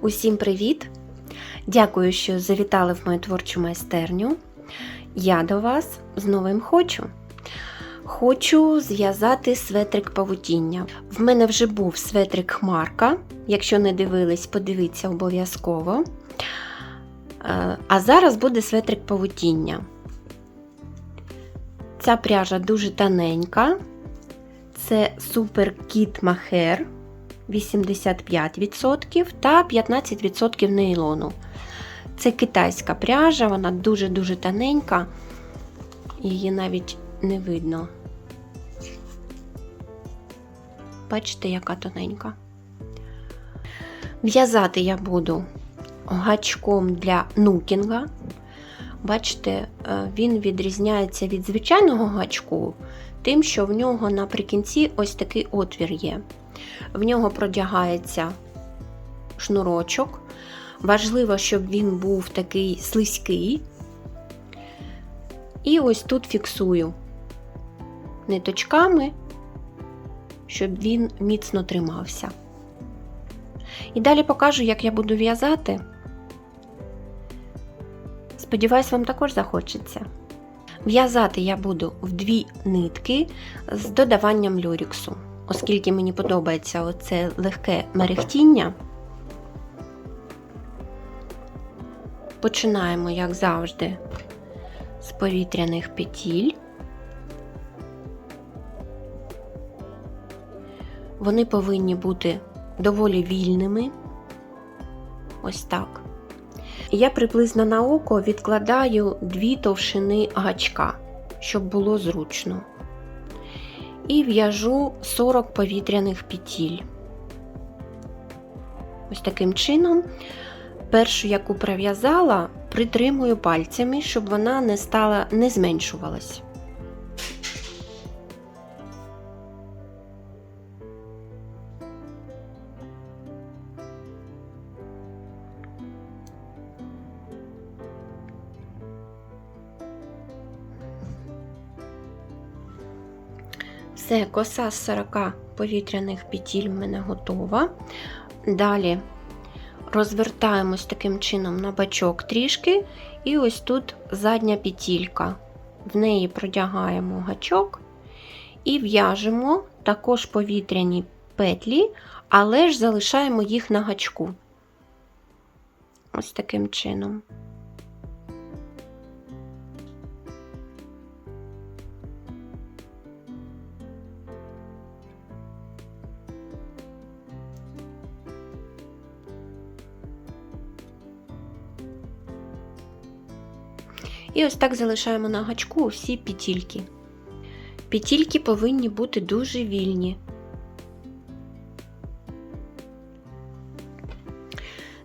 Усім привіт! Дякую, що завітали в мою творчу майстерню. Я до вас з новим хочу. Хочу зв'язати светрик павутіння. В мене вже був светрик Хмарка. Якщо не дивились, подивіться обов'язково. Е, А зараз буде светрик павутіння. Ця пряжа дуже тоненька. Це Super Kit Maher 85% та 15% нейлону. Це китайська пряжа, вона дуже-дуже тоненька, її навіть не видно. Бачите, яка тоненька. В'язати я буду гачком для нукінга. Бачите, е, він відрізняється від звичайного гачку, тим, що в нього наприкінці ось такий отвір є. В нього продягається шнурочок. Важливо, щоб він був такий слизький. І ось тут фіксую ниточками, щоб він міцно тримався. І далі покажу, як я буду в'язати. Сподіваюсь, вам також захочеться. В'язати я буду в дві нитки з додаванням люріксу, оскільки мені подобається оце легке мерехтіння. Починаємо, як завжди, з повітряних петіль. Вони повинні бути доволі вільними. Ось так. Я приблизно на око відкладаю дві товщини гачка, щоб було зручно. І в'яжу 40 повітряних петіль. Ось таким чином, першу, яку пров'язала, притримую пальцями, щоб вона не стала, не зменшувалась. Все, коса з 40 повітряних петіль в мене готова. Далі розвертаємось таким чином на бачок трішки, і ось тут задня петілька. В неї продягаємо гачок і в'яжемо також повітряні петлі, але ж залишаємо їх на гачку. Ось таким чином. І ось так залишаємо на гачку всі петільки. Петільки повинні бути дуже вільні.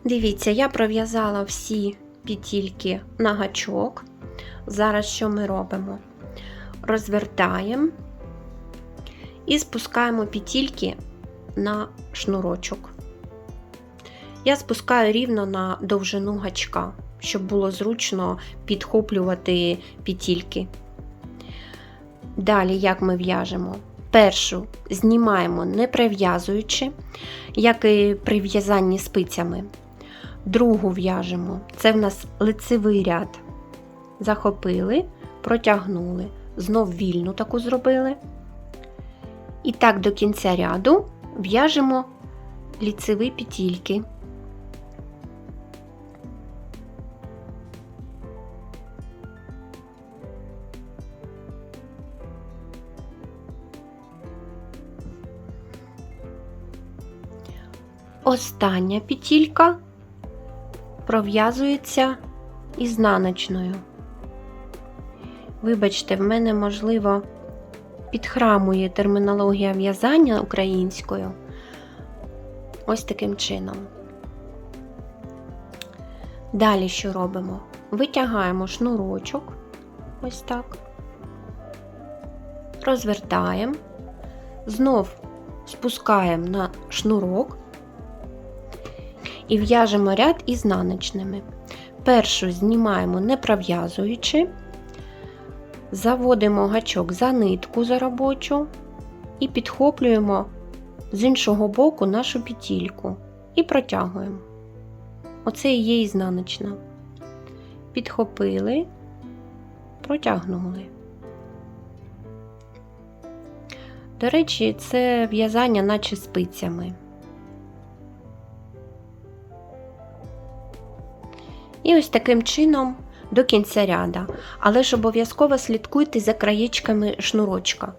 Дивіться, я пров'язала всі петільки на гачок. Зараз що ми робимо? Розвертаємо і спускаємо петільки на шнурочок. Я спускаю рівно на довжину гачка щоб було зручно підхоплювати петільки. Далі, як ми в'яжемо? Першу знімаємо не прив'язуючи, як і при в'язанні спицями. Другу в'яжемо. Це в нас лицевий ряд. Захопили, протягнули, знов вільну таку зробили. І так до кінця ряду в'яжемо ліцеві петільки. Остання петілька пров'язується ізнаночною. Вибачте, в мене, можливо, підхрамує термінологія в'язання українською. Ось таким чином. Далі що робимо? Витягаємо шнурочок, ось так, розвертаємо, знов спускаємо на шнурок і в'яжемо ряд ізнаночними. Першу знімаємо не пров'язуючи, заводимо гачок за нитку за робочу і підхоплюємо з іншого боку нашу петільку і протягуємо. оце і є ізнаночна. Підхопили, протягнули. До речі, це в'язання, наче спицями. І ось таким чином до кінця ряда. Але ж обов'язково слідкуйте за краєчками шнурочка.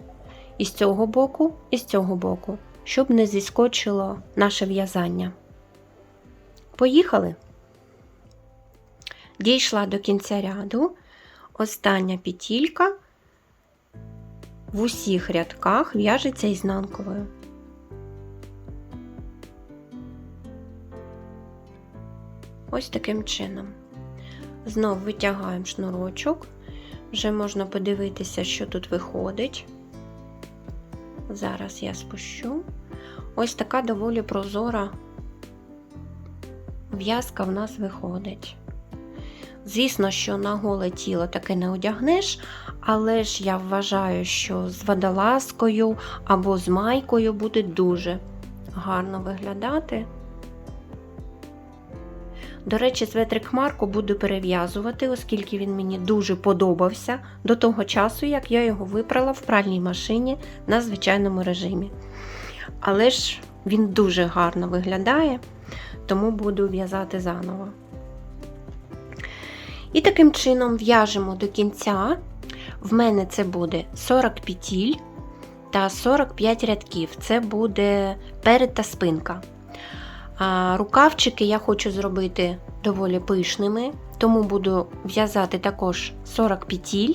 І з цього боку, і з цього боку, щоб не зіскочило наше в'язання. Поїхали. Дійшла до кінця ряду. Остання петілька в усіх рядках в'яжеться ізнанковою. Ось таким чином. Знов витягаємо шнурочок. Вже можна подивитися, що тут виходить. Зараз я спущу. Ось така доволі прозора в'язка в нас виходить. Звісно, що на голе тіло таке не одягнеш, але ж я вважаю, що з водолазкою або з майкою буде дуже гарно виглядати. До речі, светрик Марко буду перев'язувати, оскільки він мені дуже подобався до того часу, як я його випрала в пральній машині на звичайному режимі. Але ж він дуже гарно виглядає, тому буду в'язати заново. І таким чином в'яжемо до кінця. В мене це буде 40 петіль та 45 рядків. Це буде перед та спинка. А рукавчики я хочу зробити доволі пишними, тому буду в'язати також 40 петіль,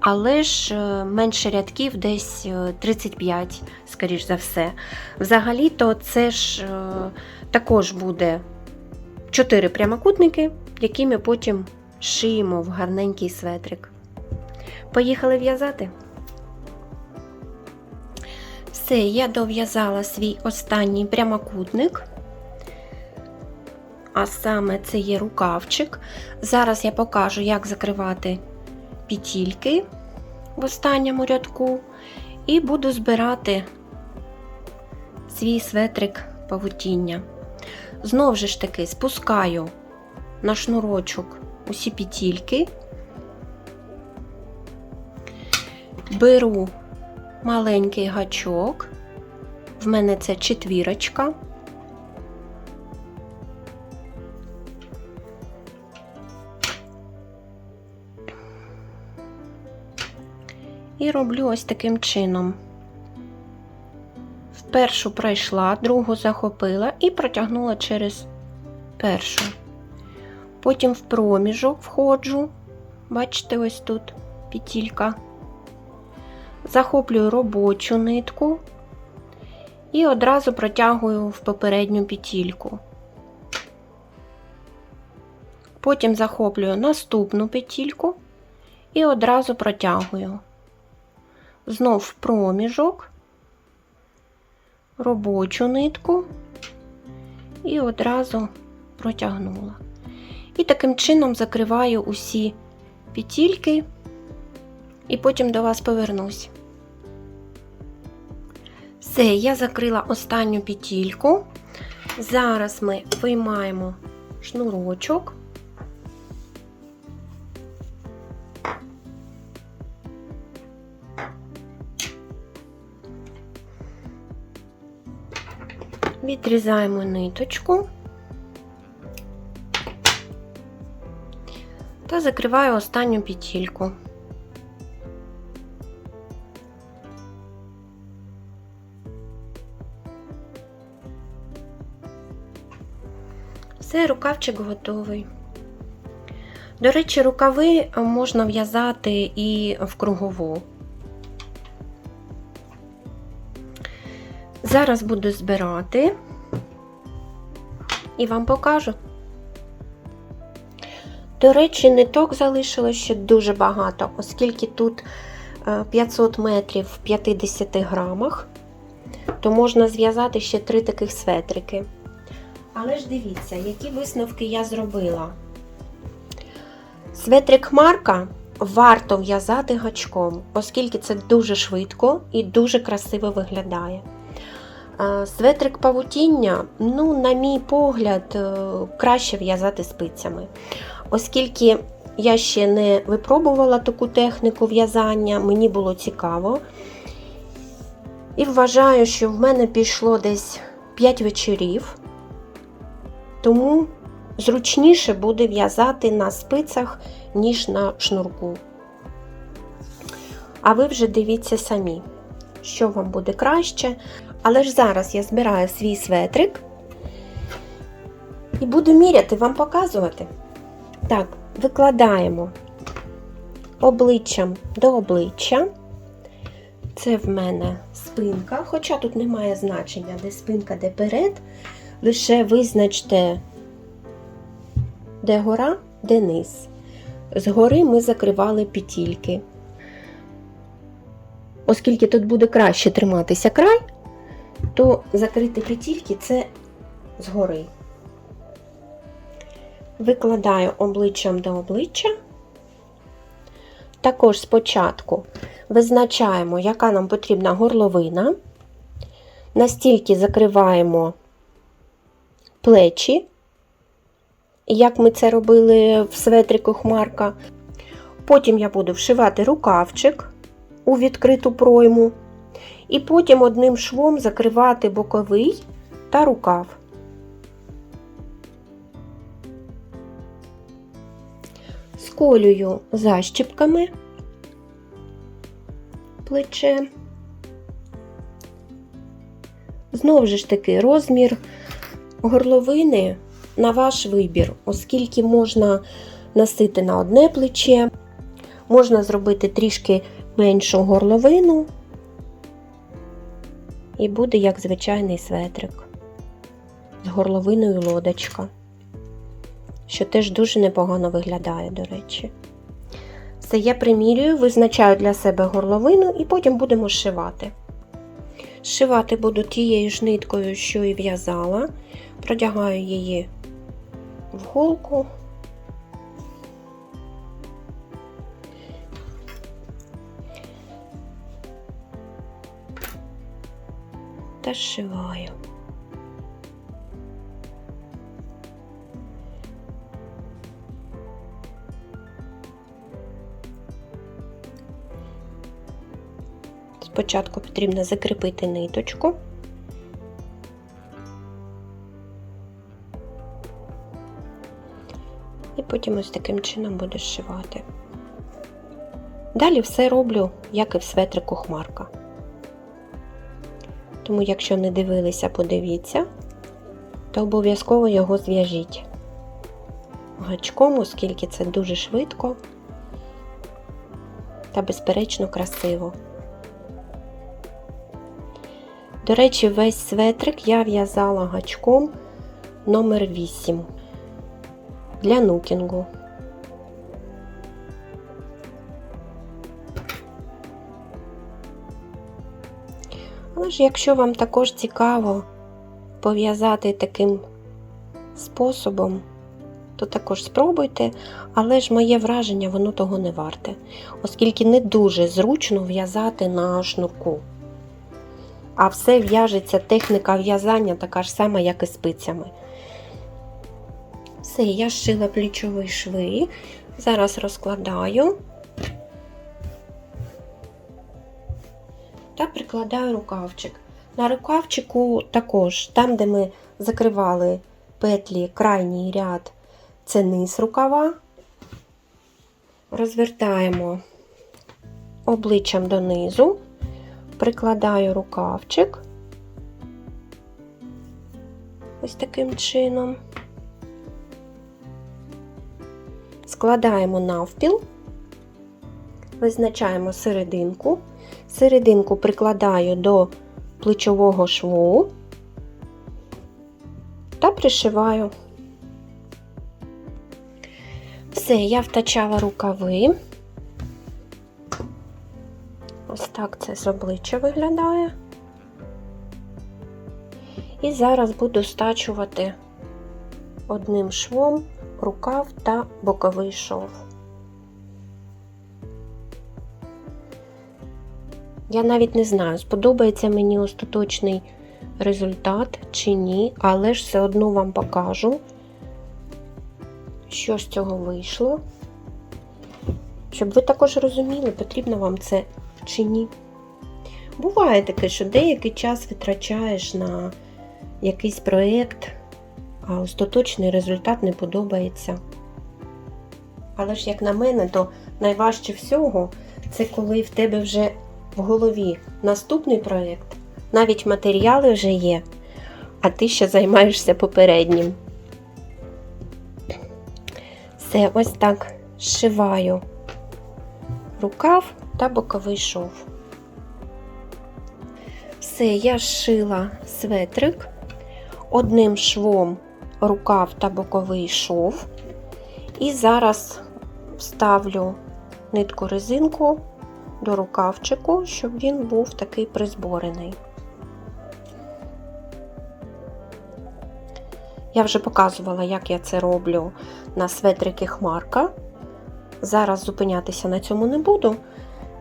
але ж е, менше рядків, десь 35, скоріш за все. Взагалі-то це ж е, також буде 4 прямокутники, які ми потім шиємо в гарненький светрик. Поїхали в'язати. Все, я дов'язала свій останній прямокутник а саме це є рукавчик. Зараз я покажу, як закривати петільки в останньому рядку, і буду збирати свій светрик павутіння. Знову ж таки, спускаю на шнурочок усі петільки, беру маленький гачок, в мене це четвірочка. І роблю ось таким чином. В першу пройшла, другу захопила і протягнула через першу. Потім в проміжок входжу, бачите, ось тут петілька. Захоплюю робочу нитку і одразу протягую в попередню петільку. Потім захоплюю наступну петільку і одразу протягую знов проміжок, робочу нитку і одразу протягнула. І таким чином закриваю усі петільки, і потім до вас повернусь. Все, я закрила останню петільку. Зараз ми виймаємо шнурочок. Відрізаємо ниточку та закриваю останню петельку. Все, рукавчик готовий. До речі, рукави можна в'язати і в кругову. Зараз буду збирати і вам покажу. До речі, ниток залишилось ще дуже багато, оскільки тут 500 е, метрів в 50 грамах, то можна зв'язати ще три таких светрики. Але ж дивіться, які висновки я зробила. Светрик Марка варто в'язати гачком, оскільки це дуже швидко і дуже красиво виглядає. Светрик павутіння, ну, на мій погляд, е, краще в'язати спицями. Оскільки я ще не випробувала таку техніку в'язання, мені було цікаво. І вважаю, що в мене пішло десь 5 вечорів, тому зручніше буде в'язати на спицях, ніж на шнурку. А ви вже дивіться самі, що вам буде краще. Але ж зараз я збираю свій светрик і буду міряти, вам показувати. Так, викладаємо обличчям до обличчя. Це в мене спинка, хоча тут немає значення, де спинка, де перед. Лише визначте, де гора, де низ. Згори ми закривали петільки. Оскільки тут буде краще триматися край, то закрити петільки це згори. Викладаю обличчям до обличчя. Також спочатку визначаємо, яка нам потрібна горловина. Настільки закриваємо плечі, як ми це робили в светрику Хмарка. Потім я буду вшивати рукавчик у відкриту пройму. І потім одним швом закривати боковий та рукав. Сколюю защіпками плече. Знову ж таки, розмір горловини на ваш вибір, оскільки можна носити на одне плече, можна зробити трішки меншу горловину, і буде як звичайний светрик з горловиною лодочка, що теж дуже непогано виглядає, до речі. Все, я примірюю, визначаю для себе горловину і потім будемо шивати. Шивати буду тією ж ниткою, що і в'язала, продягаю її в голку. Та зшиваю. Спочатку потрібно закріпити ниточку. І потім ось таким чином буду зшивати. Далі все роблю, як і в светрику хмарка. Тому, якщо не дивилися, подивіться, то обов'язково його зв'яжіть гачком, оскільки це дуже швидко та, безперечно, красиво. До речі, весь светрик я в'язала гачком номер 8 для нукінгу. Але ж якщо вам також цікаво пов'язати таким способом, то також спробуйте, але ж моє враження, воно того не варте, оскільки не дуже зручно в'язати на шнурку. А все в'яжеться техніка в'язання така ж сама, як і спицями. Все, я зшила плечові шви. Зараз розкладаю та прикладаю рукавчик. На рукавчику також, там, де ми закривали петлі крайній ряд, це низ рукава. Розвертаємо обличчям донизу, прикладаю рукавчик ось таким чином. Складаємо навпіл, визначаємо серединку. Серединку прикладаю до плечового шву та пришиваю. Все, я втачала рукави. Ось так це з обличчя виглядає. І зараз буду стачувати одним швом рукав та боковий шов. Я навіть не знаю, сподобається мені остаточний результат чи ні, але ж все одно вам покажу, що з цього вийшло. Щоб ви також розуміли, потрібно вам це чи ні. Буває таке, що деякий час витрачаєш на якийсь проєкт, а остаточний результат не подобається. Але ж, як на мене, то найважче всього це коли в тебе вже в голові наступний проєкт, навіть матеріали вже є, а ти ще займаєшся попереднім. Все, ось так зшиваю рукав та боковий шов. Все, я зшила светрик одним швом рукав та боковий шов. І зараз вставлю нитку резинку до рукавчику, щоб він був такий призборений. Я вже показувала, як я це роблю на светрики Хмарка. Зараз зупинятися на цьому не буду.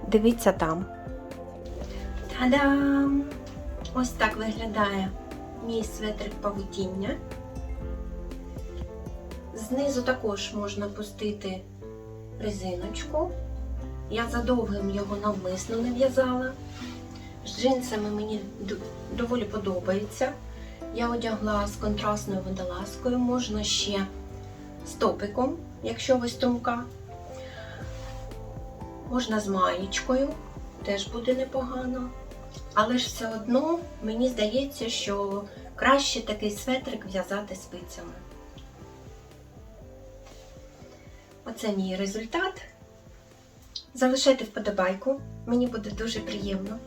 Дивіться там. Та-дам! Ось так виглядає мій светрик павутіння. Знизу також можна пустити резиночку. Я задовгим його навмисно не в'язала. З джинсами мені доволі подобається. Я одягла з контрастною водолазкою, можна ще з топиком, якщо ви струмка. Можна з маєчкою, теж буде непогано. Але ж все одно мені здається, що краще такий светрик в'язати спицями. Оце мій результат. Залишайте вподобайку, мені буде дуже приємно.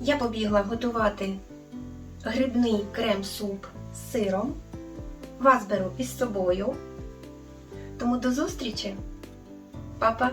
Я побігла готувати грибний крем-суп з сиром. Вас беру із собою. Тому до зустрічі! Па-па!